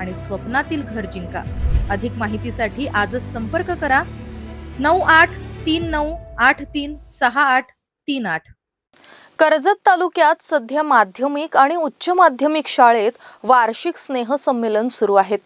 आणि स्वप्नातील घर जिंका. अधिक माहितीसाठी आजच संपर्क करा. नऊ आठ तीन नऊ आठ तीन सहा आठ तीन आठ. कर्जत तालुक्यात सध्या माध्यमिक आणि उच्च माध्यमिक शाळेत वार्षिक स्नेहसंमेलन सुरू आहेत.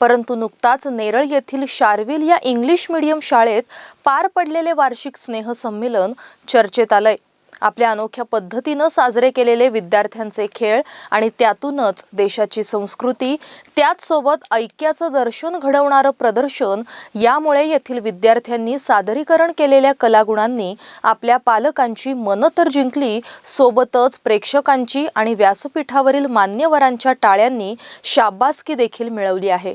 परंतु नुकताच नेरळ येथील शार्विल या इंग्लिश मीडियम शाळेत पार पडलेले वार्षिक स्नेहसंमेलन चर्चेत आलंय. आपल्या अनोख्या पद्धतीनं साजरे केलेले विद्यार्थ्यांचे खेळ आणि त्यातूनच देशाची संस्कृती त्याचसोबत ऐक्याचं दर्शन घडवणारं प्रदर्शन यामुळे येथील विद्यार्थ्यांनी सादरीकरण केलेल्या कलागुणांनी आपल्या पालकांची मनं तर जिंकली सोबतच प्रेक्षकांची आणि व्यासपीठावरील मान्यवरांच्या टाळ्यांनी शाबासकी देखील मिळवली आहे.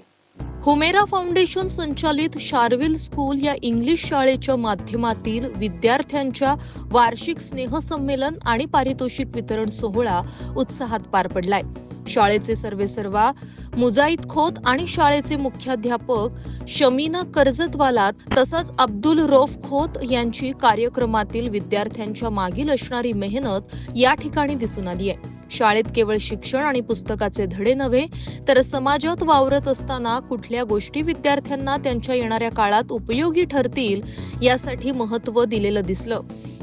हुमेरा फाउंडेशन संचालित शार्विल स्कूल या इंग्लिश शाळेच्या माध्यमातील विद्यार्थ्यांच्या वार्षिक स्नेहसंमेलन आणि पारितोषिक वितरण सोहळा उत्साहात पार पडलाय. शाळेचे सर्वेसर्वा मुजाईद खोत आणि शाळेचे मुख्याध्यापक शमीना कर्जतवालात तसंच अब्दुल रौफ खोत यांची कार्यक्रमातील विद्यार्थ्यांच्या मागील असणारी मेहनत या ठिकाणी दिसून आली आहे शाळेत केवळ शिक्षण आणि पुस्तकाचे धडे नव्हे तर समाजात वावरत असताना कुठल्या गोष्टी विद्यार्थ्यांना त्यांच्या येणाऱ्या काळात उपयोगी ठरतील यासाठी महत्त्व दिलेलं दिसलं.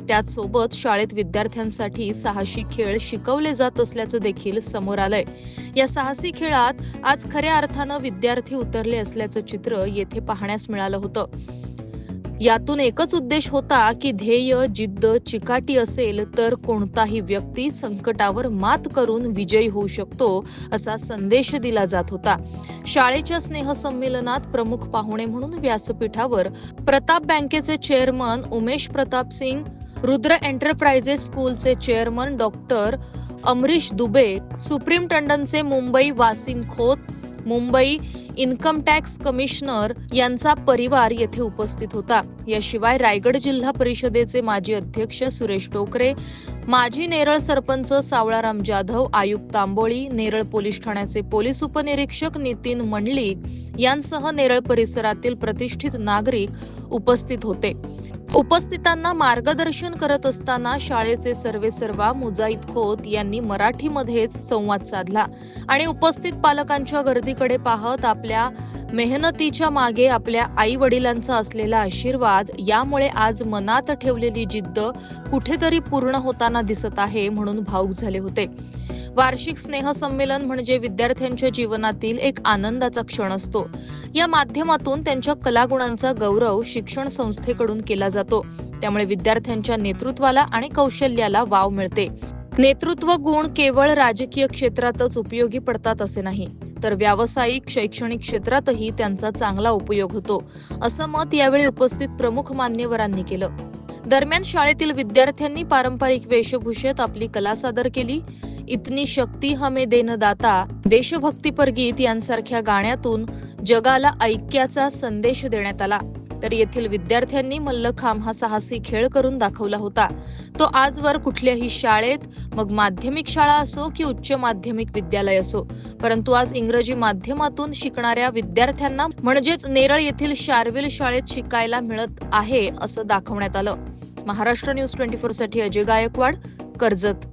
त्याचसोबत शाळेत विद्यार्थ्यांसाठी साहसी खेळ शिकवले जात असल्याचं देखील समोर आलंय. या साहसी खेळात आज खऱ्या अर्थानं विद्यार्थी उतरले असल्याचं चित्र येथे पाहण्यास मिळालं होतं. यातून एकच उद्देश होता की ध्येय जिद्द चिकाटी असेल तर कोणताही व्यक्ती संकटावर मात करून विजयी होऊ शकतो असा संदेश दिला जात होता. शाळेच्या स्नेहसंमेलनात प्रमुख पाहुणे म्हणून व्यासपीठावर प्रताप बँकेचे चेअरमन उमेश प्रताप सिंग रुद्र एंटरप्राइजेस स्कूलचे chairman doctor Amrish Dubey supreme टंडनचे Mumbai Wasim Khot Mumbai income tax commissioner यांचा परिवार येथे उपस्थित होता. याशिवाय रायगड जिल्हा परिषदेचे माजी अध्यक्ष सुरेश टोकरे माजी नेरळ सरपंच सावळाराम जाधव आयुक्त तांबोळी नेरळ पोलीस ठाण्याचे पोलीस उपनिरीक्षक नितीन मंडलिक यांसह नेरळ परिसरातील प्रतिष्ठित नागरिक उपस्थित होते. उपस्थितांना मार्गदर्शन करत असताना शाळेचे सर्वेसर्वा मुजाईद खोत यांनी मराठीमध्येच संवाद साधला आणि उपस्थित पालकांच्या गर्दीकडे पाहत आपल्या मेहनतीच्या मागे आपल्या आई वडिलांचा असलेला आशीर्वाद यामुळे आज मनात ठेवलेली जिद्द कुठेतरी पूर्ण होताना दिसत आहे म्हणून भाऊक झाले होते. वार्षिक स्नेहसंमेलन म्हणजे विद्यार्थ्यांच्या जीवनातील एक आनंदाचा क्षण असतो. या माध्यमातून त्यांच्या कलागुणांचा गौरव शिक्षण संस्थेकडून केला जातो. त्यामुळे विद्यार्थ्यांच्या नेतृत्वाला आणि कौशल्याला वाव मिळते. नेतृत्व गुण केवळ राजकीय क्षेत्रातच उपयोगी पडतात असे नाही. तर व्यावसायिक शैक्षणिक क्षेत्रातही त्यांचा चांगला उपयोग होतो असं मत यावेळी उपस्थित प्रमुख मान्यवरांनी केलं. दरम्यान शाळेतील विद्यार्थ्यांनी पारंपरिक वेशभूषेत आपली कला सादर केली. इतनी शक्ती हमे देन दाता देशभक्तीपर गीत यांसारख्या गाण्यातून जगाला ऐक्याचा संदेश देण्यात आला. तर येथील विद्यार्थ्यांनी मल्लखांब हा साहसी खेळ करून दाखवला होता. तो आजवर कुठल्याही शाळेत मग माध्यमिक शाळा असो की उच्च माध्यमिक विद्यालय असो परंतु आज इंग्रजी माध्यमातून शिकणाऱ्या विद्यार्थ्यांना म्हणजेच नेरळ येथील शार्विल शाळेत शिकायला मिळत आहे असं दाखवण्यात आलं. महाराष्ट्र न्यूज ट्वेंटी फोरसाठी अजय गायकवाड कर्जत.